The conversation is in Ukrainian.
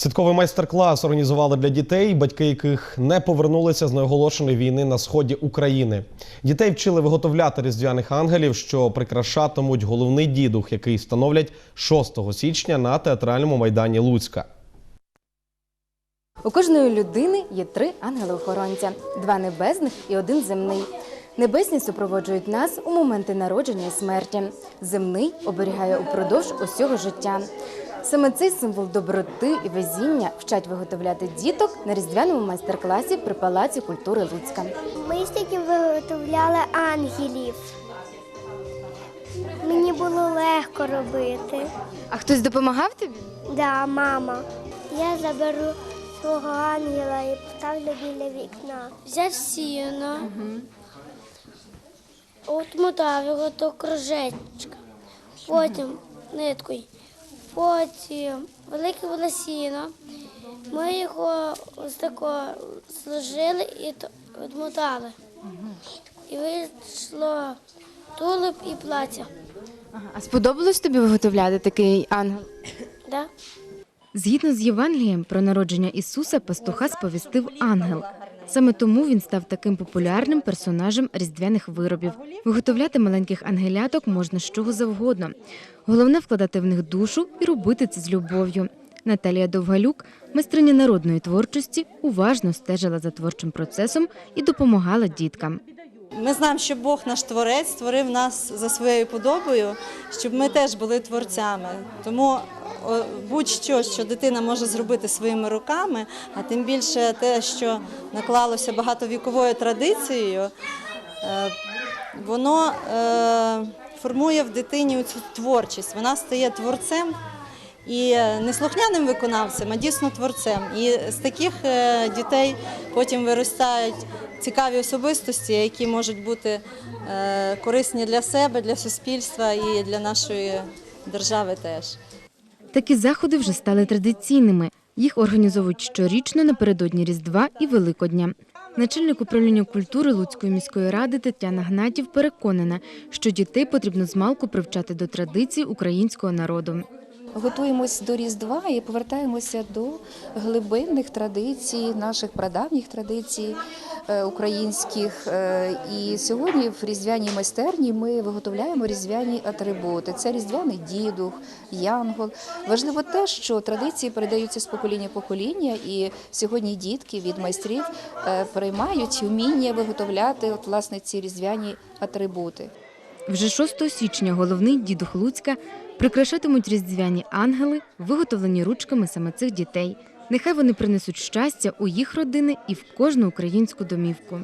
Святковий майстер-клас організували для дітей, батьки яких не повернулися з неоголошеної війни на сході України. Дітей вчили виготовляти різдвяних ангелів, що прикрашатимуть головний дідух, який встановлять 6 січня на театральному майдані Луцька. У кожної людини є три ангели-охоронця: два небесних і один земний. Небесні супроводжують нас у моменти народження і смерті. Земний оберігає упродовж усього життя. Саме цей символ доброти і везіння вчать виготовляти діток на різдвяному майстер-класі при Палаці культури Луцька. Ми стільки виготовляли ангелів. Мені було легко робити. А хтось допомагав тобі? Да, мама. Я заберу свого ангела і поставлю біля вікна. Взяв сіно, отмотав його до кружечка, потім ниткою, потім велике було сіно. Ми його ось тако сложили і відмотали. І вийшло тулуб і плаття. А сподобалось тобі виготовляти такий ангел? Да? Згідно з Євангелієм про народження Ісуса, пастуха сповістив ангел. Саме тому він став таким популярним персонажем різдвяних виробів. Виготовляти маленьких ангеляток можна з чого завгодно. Головне вкладати в них душу і робити це з любов'ю. Наталія Довгалюк, майстриня народної творчості, уважно стежила за творчим процесом і допомагала діткам. Ми знаємо, що Бог наш творець створив нас за своєю подобою, щоб ми теж були творцями. Тому будь-що, що дитина може зробити своїми руками, а тим більше те, що наклалося багатовіковою традицією, е, воно е, формує в дитині цю творчість. Вона стає творцем. І не слухняним виконавцем, а дійсно творцем. І з таких е, дітей потім виростають цікаві особистості, які можуть бути корисні для себе, для суспільства і для нашої держави теж. Такі заходи вже стали традиційними. Їх організовують щорічно напередодні Різдва і Великодня. Начальник управління культури Луцької міської ради Тетяна Гнатів переконана, що дітей потрібно змалку привчати до традицій українського народу. Готуємось до Різдва і повертаємося до глибинних традицій, наших прадавніх традицій українських. Е, І сьогодні в різдвяній майстерні ми виготовляємо різдвяні атрибути. Це різдвяний дідух, янгол. Важливо те, що традиції передаються з покоління покоління, і сьогодні дітки від майстрів е, переймають вміння виготовляти от, власне ці різдвяні атрибути. Вже 6 січня головний дідух Луцька прикрашатимуть різдвяні ангели, виготовлені ручками саме цих дітей. Нехай вони принесуть щастя у їх родини і в кожну українську домівку.